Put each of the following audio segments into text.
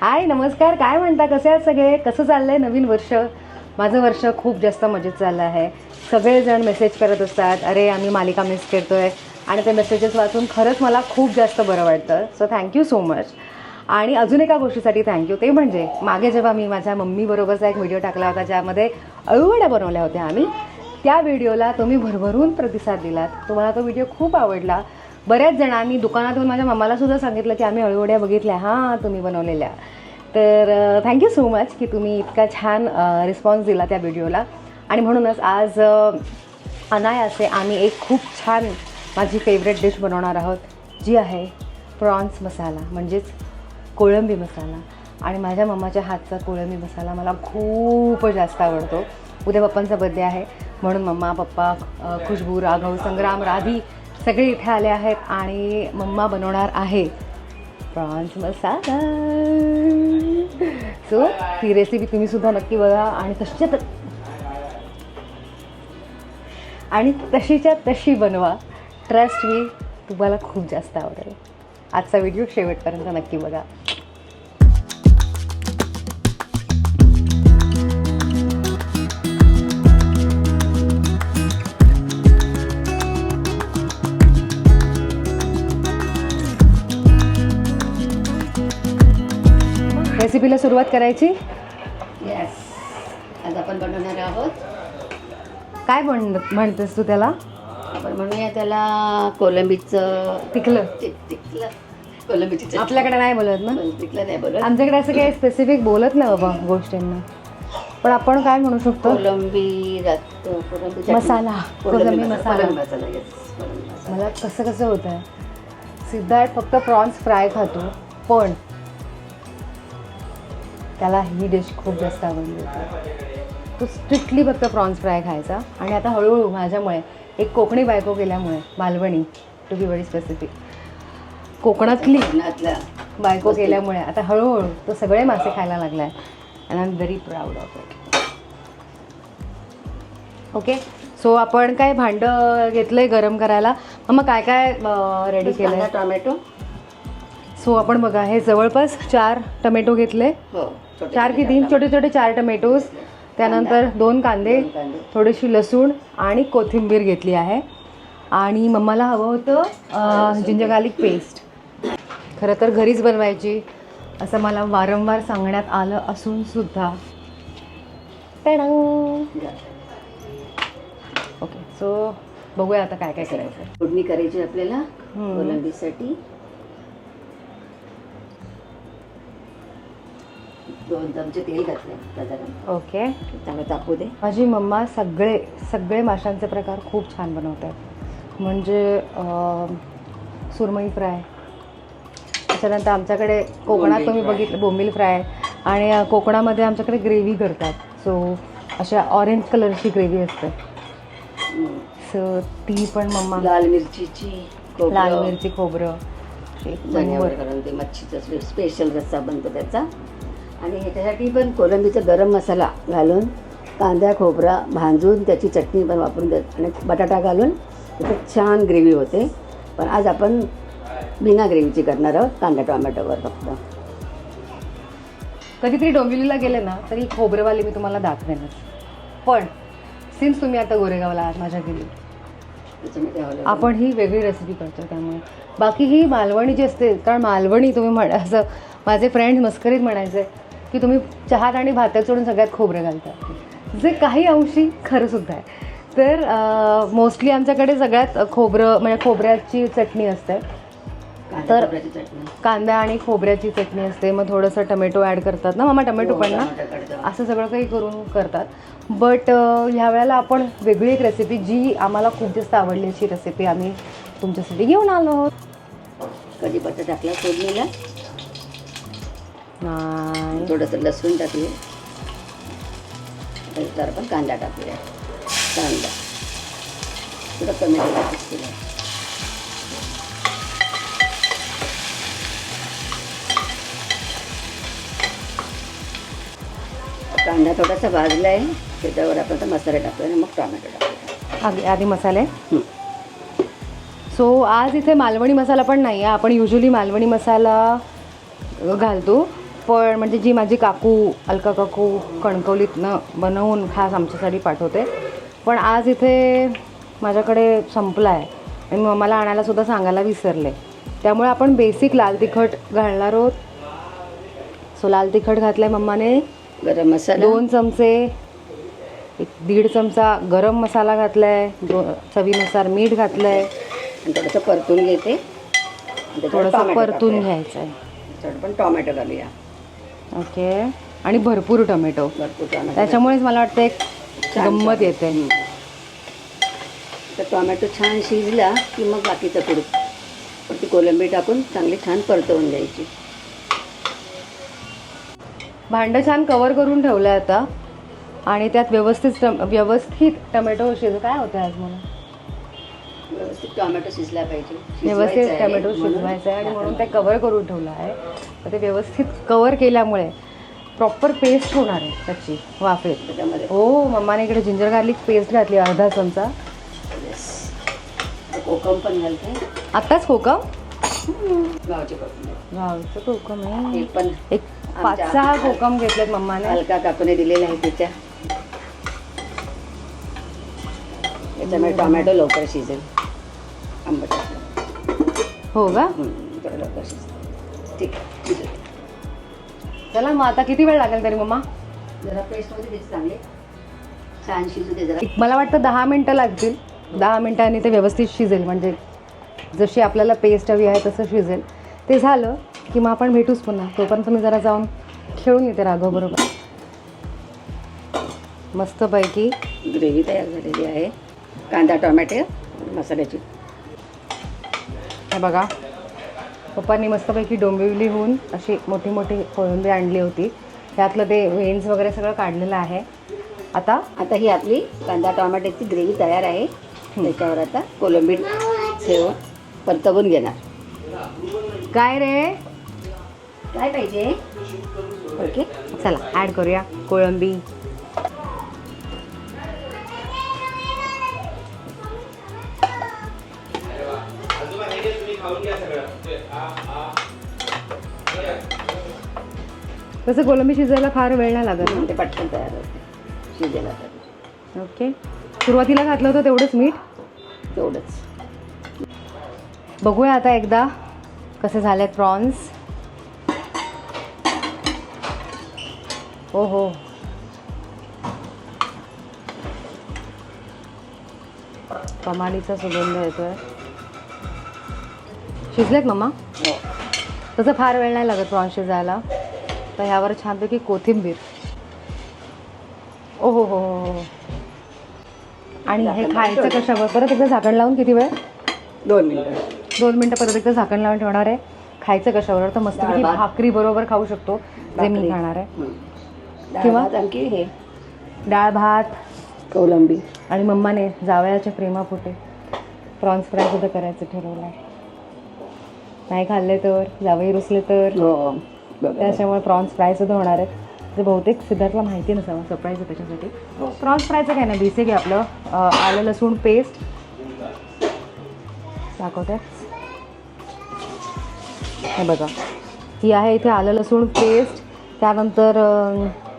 हाय नमस्कार. काय म्हणता? कसे आहात सगळे? कसं चाललं आहे नवीन वर्ष? माझं वर्ष खूप जास्त मजेत चाललं आहे. सगळेजण मेसेज करत असतात अरे आम्ही मालिका मिस करतो आहे आणि ते मेसेजेस वाचून खरंच मला खूप जास्त बरं वाटतं. सो थँक्यू सो मच आणि अजून एका गोष्टीसाठी थँक्यू ते म्हणजे मागे जेव्हा मी माझ्या मम्मीबरोबरचा एक व्हिडिओ टाकला होता ज्यामध्ये अळूवड्या बनवल्या होत्या आम्ही त्या व्हिडिओला तुम्ही भरभरून प्रतिसाद दिलात. तुम्हाला तो व्हिडिओ खूप आवडला. बऱ्याच जणांनी दुकानातून माझ्या मम्माला सुद्धा सांगितलं की आम्ही अळूवड्या बघितल्या. हां तुम्ही बनवलेल्या. तर थँक्यू सो मच की तुम्ही इतका छान रिस्पॉन्स दिला त्या व्हिडिओला आणि म्हणूनच आज अनायासे आम्ही एक खूप छान माझी फेवरेट डिश बनवणार आहोत जी आहे प्रॉन्स मसाला म्हणजेच कोळंबी मसाला आणि माझ्या मम्माच्या हातचा कोळंबी मसाला मला खूप जास्त आवडतो. उद्या पप्पांचा बड्डे आहे म्हणून मम्मा पप्पा खुशबू राघव संग्राम राधी सगळे इथे आले आहेत आणि मम्मा बनवणार आहे प्रॉन्स मसाला. सो ती रेसिपी तुम्ही सुद्धा नक्की बघा आणि तशीच्या त- आणि तशीच्या तशी बनवा. ट्रस्ट मी तुम्हाला खूप जास्त आवडेल. आजचा व्हिडिओ शेवटपर्यंत नक्की बघा. रेसिपीला सुरुवात करायची? येस आज आपण बनवणार आहोत. काय म्हण म्हणतेस तू त्याला? आपण म्हणूया त्याला कोलंबीचं पिकलं. टिक टिकलं कोलंबीची. आपल्याकडे नाही बोलत ना? टिकलं नाही बोलत. आमच्याकडे असं काही स्पेसिफिक बोलत नाही बाबा गोष्टींना. पण आपण काय म्हणू शकतो? कोलंबी कोलंबी. मसाला. कोलंबी मसाला. मला कसं कसं होतं आहे सिद्धार्थ फक्त प्रॉन्स फ्राय खातो. पण त्याला ही डिश खूप जास्त आवडली होती. तो स्ट्रिक्टली फक्त प्रॉन्स फ्राय खायचा. आणि आता हळूहळू माझ्यामुळे एक कोकणी बायको केल्यामुळे Malvani to be very specific कोकणातली बायको केल्यामुळे आता हळूहळू तो सगळे मासे खायला लागला आहे and I am very proud of it okay so आपण काय भांडं घेतलंय गरम करायला? मग काय काय रेडी केलं टोमॅटो. सो आपण बघा हे जवळपास चार टमॅटो घेतले. हो चार की तीन. छोटे छोटे चार टमॅटोज. त्यानंतर दोन कांदे. थोडीशी लसूण आणि कोथिंबीर घेतली आहे. आणि मम्माला हवं होतं जिंजर गार्लिक पेस्ट खरं तर घरीच बनवायची असं मला वारंवार सांगण्यात आलं असून सुद्धा. ओके सो बघूया आता काय काय करायचं फोडणी करायची आपल्याला. कोलंबीसाठी दोन चमचे तेल घातले ओके. चांगलं तापू दे. माझी मम्मा सगळे सगळे माशांचे प्रकार खूप छान बनवतात. म्हणजे अं, सुरमई फ्राय. त्याच्यानंतर आमच्याकडे कोकणात तुम्ही बघितलं बोंबील फ्राय. आणि अं, कोकणामध्ये आमच्याकडे ग्रेव्ही करतात. सो अशा ऑरेंज कलरची ग्रेव्ही असते. हम्म. सो ती पण मम्मा लाल मिरचीची खोबरं, लाल मिरची खोबरं. धन्यावर ते मच्छीचा स्पेशल रस्सा बनतो त्याचा. आणि ह्याच्यासाठी पण कोलंबीचा गरम मसाला घालून कांदा खोबरा भाजून त्याची चटणी पण वापरून देत आणि बटाटा घालून त्याच्यात छान ग्रेव्ही होते. पण आज आपण बिना ग्रेव्हीची करणार आहोत कांदा टोमॅटोवर फक्त. कधीतरी डोंबिवलीला गेले ना तरी खोबरेवाली मी तुम्हाला दाखवेनच. पण सिन्स तुम्ही आता गोरेगावला आहात माझ्या गेली आपण ही वेगळी रेसिपी करतो त्यामुळे. बाकी ही मालवणी जी असते कारण मालवणी तुम्ही म्हणा असं माझे फ्रेंड मस्करीत म्हणायचे की तुम्ही चहात आणि भातात सोडून सगळ्यात खोबरं घालता. जे काही अंशी खरंसुद्धा आहे. तर मोस्टली आमच्याकडे सगळ्यात खोबरं म्हणजे खोबऱ्याची चटणी असते. तर- कांदा आणि खोबऱ्याची चटणी असते. मग थोडंसं टमॅटो ॲड करतात ना मामा टमॅटो हो, पण ना. असं सगळं काही करून करतात. बट ह्या वेळेला आपण वेगळी एक रेसिपी जी आम्हाला खूप जास्त आवडली अशी रेसिपी आम्ही तुमच्यासाठी घेऊन आलो आहोत. कधी बटाटा टाकला फोडणीला नाही थोडंसं लसूण टाकूया त्याच्यावर आपण कांदा टाकूया. कांदा. थोडं कमी केला कांदा थोडासा भाजला आहे त्याच्यावर आपण आता मसाले टाकूया आणि मग टोमॅटो टाकूया. आधी आधी मसाले. सो आज इथे मालवणी मसाला पण नाही आहे आपण युजली मालवणी मसाला घालतो. पण म्हणजे जी माझी काकू अलका काकू कणकवलीतनं बनवून खास आमच्यासाठी पाठवते. पण आज इथे माझ्याकडे संपला आहे आणि मग मला आणायला सुद्धा सांगायला विसरले. त्यामुळे आपण बेसिक लाल तिखट घालणार आहोत. सो लाल तिखट घातलं आहे मम्माने. गरम मसाला. दोन चमचे एक दीड चमचा गरम मसाला घातला आहे दो चवीनुसार मीठ घातलं आहे आणि थोडंसं परतून घेते. थोडंसं परतून. घ्यायचं आहे पण टोमॅटो घालूया. ओके. आणि भरपूर टोमॅटो. भरपूर टोमॅटो. त्याच्यामुळेच मला वाटतं एक छान गंमत. येते. तर टोमॅटो छान शिजला की मग बाकीचं करू. ती कोलंबी टाकून चांगली छान परतवून द्यायची भांडं छान कवर करून ठेवलं आहे आता. आणि त्यात व्यवस्थित टम व्यवस्थित टोमॅटो शिज. काय होतं आज मला? व्यवस्थित टोमॅटो शिजला पाहिजे. व्यवस्थित टोमॅटो शिजवायचं आहे आणि म्हणून ते कवर करून ठेवलं आहे. तर ते व्यवस्थित कवर केल्यामुळे प्रॉपर पेस्ट होणार आहे त्याची वाफेत. त्याच्यामध्ये. हो मम्माने इकडे जिंजर गार्लिक पेस्ट घातली अर्धा चमचा. कोकम पण घालते. आत्ताच कोकम? गावची कोकम. गावचं कोकम आहे. पण एक पाच सहा कोकम घेतलेत मम्माने. हलका काकूने दिलेला आहे तिच्या. त्याच्यामुळे टोमॅटो लवकर शिजेल. आंबट. हो का? ठीक आहे. चला मग आता किती वेळ लागेल तरी मम्मा? जरा पेस्टमध्ये चांगली. छान शिजू दे जरा. मला वाटतं दहा मिनटं लागतील. दहा मिनटांनी ते व्यवस्थित शिजेल. म्हणजे जशी आपल्याला पेस्ट हवी आहे तसं शिजेल. ते झालं की मग आपण भेटूच पुन्हा. तोपर्यंत मी जरा जाऊन खेळून येते राघव बरोबर? मस्तपैकी. ग्रेव्ही तयार झालेली आहे. कांदा टोमॅटो मसाल्याची. हे बघा. पप्पांनी मस्तपैकी डोंबिवलीहून अशी मोठी मोठी कोळंबी आणली होती. त्यातलं ते वेन्स वगैरे सगळं काढलेलं आहे. आता आता ही आपली कांदा टोमॅटोची ग्रेव्ही तयार आहे. त्याच्यावर आता कोलंबी सेव परतवून घेणार. काय रे? काय पाहिजे? ओके. चला ॲड करूया. कोळंबी. तसं कोळंबी शिजायला फार वेळ नाही लागत ते पटकन तयार होते. शिजेला तर. ना ओके. सुरुवातीला घातलं होतं तेवढंच मीठ? तेवढंच. बघूया आता एकदा कसे झालेत प्रॉन्स हो हो कमालीचा सुगंध येतोय. शिजलेत मम्मा हो. तसं फार वेळ नाही लागत प्रॉन्स शिजायला. तर ह्यावर छानपैकी कोथिंबीर. ओ हो हो हो हो आणि हे खायचं कशावर? परत एकदा झाकण लावून किती वेळ? दोन मिनटं. दोन मिनटं परत एकदा झाकण लावून ठेवणार आहे. खायचं कशावर? तर मस्त डाळ भात. भाकरी बरोबर खाऊ शकतो. जे मी भाकरी. खाणार आहे. हं. किंवा- आणखी हे. डाळ भात कोलंबी. आणि मम्माने जावयाच्या प्रेमापोटे प्रॉन्स फ्राय सुद्धा करायचं ठरवलं आहे नाही खाल्ले तर जावई रुसले तर. हो बघा. त्याच्यामुळे प्रॉन्स फ्राय सुद्धा होणार आहेत. जे बहुतेक सिद्धार्थला माहिती नसावं सरप्राईज आहे त्याच्यासाठी. हो. प्रॉन्स फ्रायचं काय नाही बेसिक आहे आपलं. आलं लसूण पेस्ट दाखवते. हे बघा. ही आहे इथे आलं लसूण पेस्ट त्यानंतर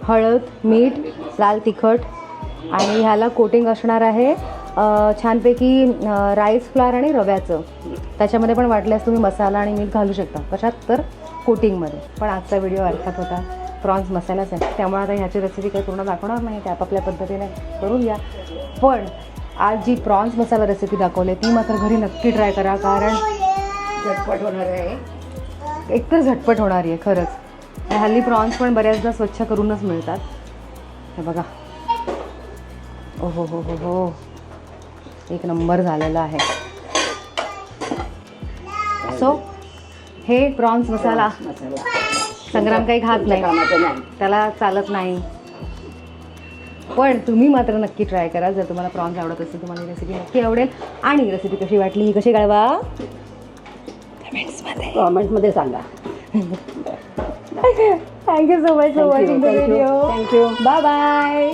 हळद मीठ लाल तिखट. आणि ह्याला कोटिंग असणार आहे छानपैकी राईस फ्लार आणि रव्याचं. त्याच्यामध्ये पण वाटल्यास तुम्ही मसाला आणि मीठ घालू शकता. कशात? तर कोटिंगमध्ये पण आजचा व्हिडिओ अर्थात होता प्रॉन्स मसालाच आहे त्यामुळे आता ह्याची रेसिपी काही पूर्ण दाखवणार नाही. ते आपापल्या पद्धतीने करून घ्या. पण आज जी प्रॉन्स मसाला रेसिपी दाखवली ती मात्र घरी नक्की ट्राय करा. कारण झटपट होणार आहे. एकतर झटपट होणार आहे खरंच. हल्ली प्रॉन्स पण बऱ्याचदा स्वच्छ करूनच मिळतात. हे बघा. ओ हो हो हो हो. एक नंबर झालेला आहे. सो हे प्रॉन्स मसाला संग्राम काही खात नाही. त्याला चालत नाही. पण तुम्ही मात्र नक्की ट्राय करा. जर तुम्हाला प्रॉन्स आवडत असेल तुम्हाला रेसिपी नक्की आवडेल. आणि रेसिपी कशी वाटली ही कशी कळवा? कमेंट्समध्ये कॉमेंटमध्ये सांगा. Thank you so much for watching the video you. Bye bye